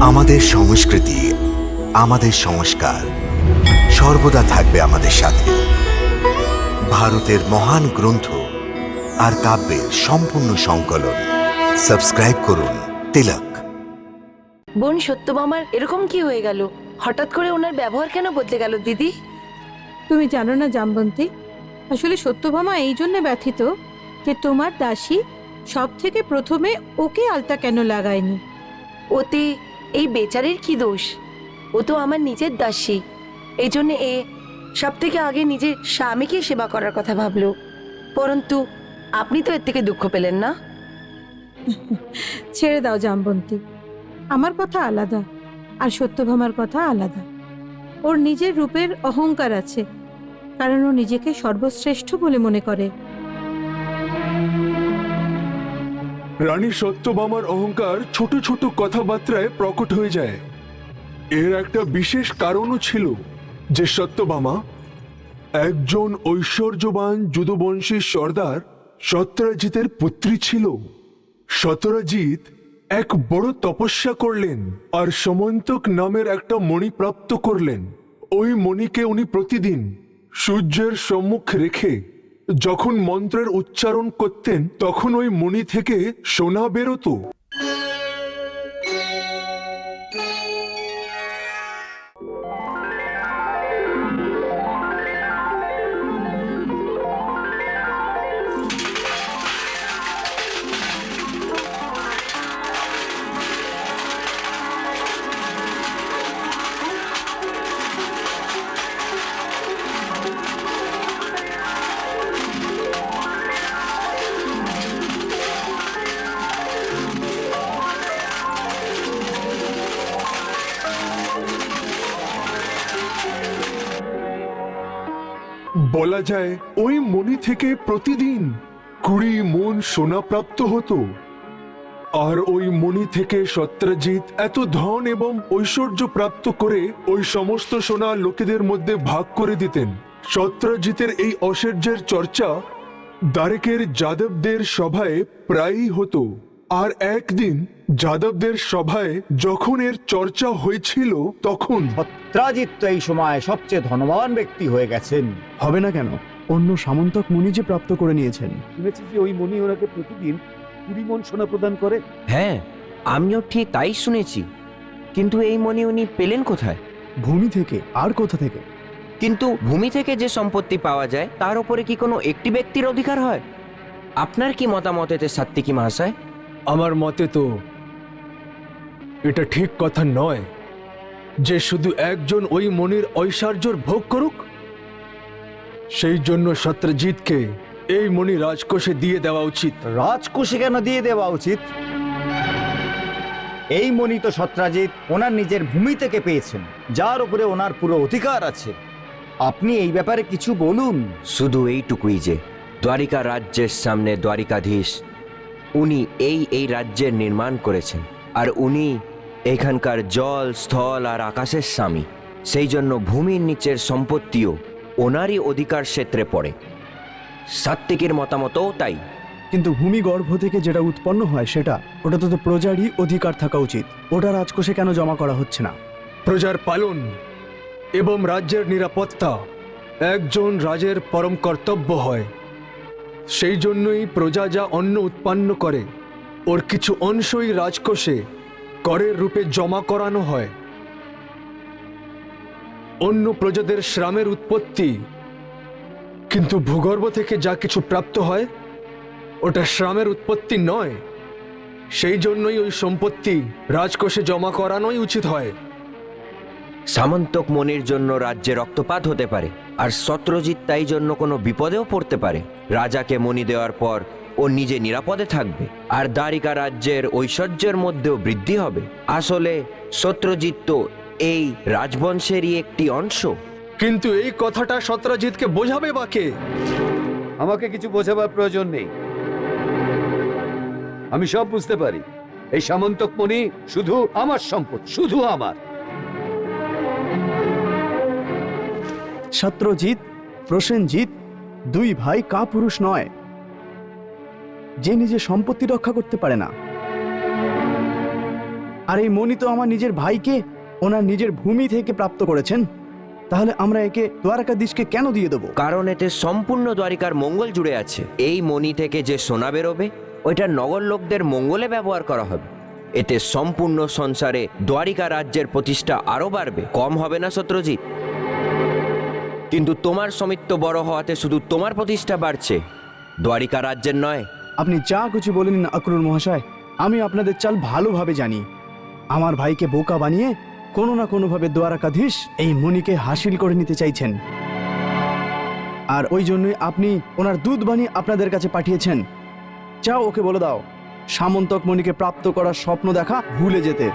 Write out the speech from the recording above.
আমাদের সংস্কৃতি আমাদের সংস্কার সর্বদা থাকবে আমাদের সাথে। ভারতের মহান গ্রন্থ আর কাব্যের সম্পূর্ণ সংকলন। সাবস্ক্রাইব করুন তিলক। বোন সত্যভামার এরকম কি হয়ে গেল? হঠাৎ করে ওনার ব্যবহার কেন বদলে গেল দিদি? তুমি জানো না জামবন্তী আসলে সত্যভামা এই জন্য ব্যথিত যে তোমার দাসী সব থেকে প্রথমে ওকে আলতা কেন লাগায়নি? ওতে এই বেচারের কি দোষ? ও তো আমার নিজের দাসী। এই জন্য এ সব থেকে আগে নিজের স্বামীকে সেবা করার কথা ভাবলো। পরন্তু, আপনি তো এর থেকে দুঃখ পেলেন না? ছেড়ে দাও জামবন্তী। আমার কথা আলাদা, আর সত্যভামার কথা আলাদা। ওর নিজের রূপের অহংকার আছে, কারণ ও নিজেকে সর্বশ্রেষ্ঠ বলে মনে করে। রানী সত্যভামার অহংকার ছোট ছোট কথাবার্তায় প্রকট হয়ে যায়। এর একটা বিশেষ কারণও ছিল যে সত্যভামা একজন ঐশ্বর্যবান যদুবংশী সর্দার সত্যরাজিতের পুত্রী ছিল। সত্যরাজিৎ এক বড় তপস্যা করলেন আর সমন্তক নামের একটা মণি প্রাপ্ত করলেন। ওই মণিকে উনি প্রতিদিন সূর্যের সম্মুখ রেখে যখন মন্ত্রের উচ্চারণ করতেন তখন ওই মণি থেকে সোনা বেরোতো। বলা যায় ওই মণি থেকে প্রতিদিন কুড়ি মন সোনা প্রাপ্ত হতো। আর ওই মণি থেকে সত্যজিৎ এত ধন এবং ঐশ্বর্য প্রাপ্ত করে ওই সমস্ত সোনা লোকেদের মধ্যে ভাগ করে দিতেন। সত্যজিতের এই ঐশ্বর্যের চর্চা দারেকের যাদবদের সভায় প্রায়ই হতো। আর একদিন যাদবদের সভায় যখন এর চর্চা হয়েছিল তখন সত্রাজিৎ তো এই সময় সবচেয়ে ধনবান ব্যক্তি হয়ে গেছেন। হবে না কেন? অন্য সামন্তক মুনি যে প্রাপ্ত করে নিয়েছেন। শুনেছি যে ওই মণি ওনাকে প্রতিদিন কুড়ি মন সোনা প্রদান করে হ্যাঁ আমিও ঠিক তাই শুনেছি। কিন্তু এই মণি উনি পেলেন কোথায়? ভূমি থেকে আর কোথা থেকে? কিন্তু ভূমি থেকে যে সম্পত্তি পাওয়া যায় তার উপরে কি কোনো একটি ব্যক্তির অধিকার হয়? আপনার কি মতামত এতে সাত্বিকী মহাশয়? আমার মতে তো এটা ঠিক কথা নয় যে শুধু একজন ওই মনির ঐশ্বর্যর ভোগ করুক। সেই জন্য সত্যজিৎকে এই মণি রাজকোষে দিয়ে দেওয়া উচিত। রাজকোষে কেন দিয়ে দেওয়া উচিত? এই মণি তো সত্রাজিৎ ওনার নিজের ভূমি থেকে পেয়েছেন যার উপরে ওনার পুরো অধিকার আছে। আপনি এই ব্যাপারে কিছু বলুন। শুধু এইটুকুই যে দ্বারিকা রাজ্যের সামনে দ্বারিকাধীশ উনি এই এই রাজ্যের নির্মাণ করেছেন। আর উনি এখানকার জল স্থল আর আকাশের স্বামী। সেই জন্য ভূমির নিচের সম্পত্তিও ওনারই অধিকার ক্ষেত্রে পড়ে। সাত্ত্বিকের মতামতও তাই। কিন্তু ভূমি গর্ভ থেকে যেটা উৎপন্ন হয় সেটা ওটা তো তো প্রজারই অধিকার থাকা উচিত। ওটা রাজকোষে কেন জমা করা হচ্ছে না? প্রজার পালন এবং রাজ্যের নিরাপত্তা একজন রাজের পরম কর্তব্য হয়। সেই জন্যই প্রজা যা অন্ন উৎপন্ন করে, ওর কিছু অংশই রাজকোষে, করের রূপে জমা করানো হয়। অন্য প্রজাদের শ্রামের উৎপত্তি, কিন্তু ভূগর্ভ থেকে যা কিছু প্রাপ্ত হয়, ওটা শ্রামের উৎপত্তি নয়। সেই জন্যই ওই সম্পত্তি রাজকোষে জমা করানোই উচিত হয়। সামন্তক মনির জন্য রাজ্যে রক্তপাত হতে পারে আর সত্রজিৎ তাই জন্য কোনো বিপদেও পড়তে পারে। রাজাকে মনি দেওয়ার পর ও নিজে নিরাপদে থাকবে আর দ্বারিকা রাজ্যের ঐশ্বর্যের মধ্যেও বৃদ্ধি হবে। আসলে সত্রজিৎ তো এই রাজবংশেরই একটি অংশ। কিন্তু এই কথাটা সত্রাজিৎকে বোঝাবে বা কে? আমাকে কিছু বোঝাবার প্রয়োজন নেই। আমি সব বুঝতে পারি। এই সামন্তক মণি শুধু আমার সম্পদ শুধু আমার। সত্রজিৎ প্রসেনজিৎ, দুই ভাই কা পুরুষ নয়। যে নিজে সম্পত্তি রক্ষা করতে পারে না। আর এই মণি তো আমার নিজের ভাইকে ওনার নিজের ভূমি থেকে প্রাপ্ত করেছেন। তাহলে আমরা একে দ্বারকাধীশকে কেন দিয়ে দেবো? কারণ এতে সম্পূর্ণ দ্বারিকার মঙ্গল জুড়ে আছে। এই মণি থেকে যে সোনা বেরোবে, ওইটা নগর লোকদের মঙ্গলে ব্যবহার করা হবে। এতে সম্পূর্ণ সংসারে দ্বারিকা রাজ্যের প্রতিষ্ঠা আরও বাড়বে। কম হবে না সত্রজিৎ কিন্তু তোমার সমিত্ব বড় হওয়াতে শুধু তোমার প্রতিষ্ঠা বাড়ছে। দ্বারিকা রাজ্যের নয়। আপনি যা কিছু বলেন আকরুল মহাশয়, আমি আপনাদের চাল ভালোভাবে জানি। আমার ভাইকে বোকা বানিয়ে কোনো না কোনোভাবে দ্বারকাধীশ এই মণিকে হাসিল করে নিতে চাইছেন। আর ওই জন্যই আপনি ওনার দুধ বানিয়ে আপনাদের কাছে পাঠিয়েছেন। যাও ওকে বলে দাও, সামন্তক মণিকে প্রাপ্ত করার স্বপ্ন দেখা ভুলে যেতে।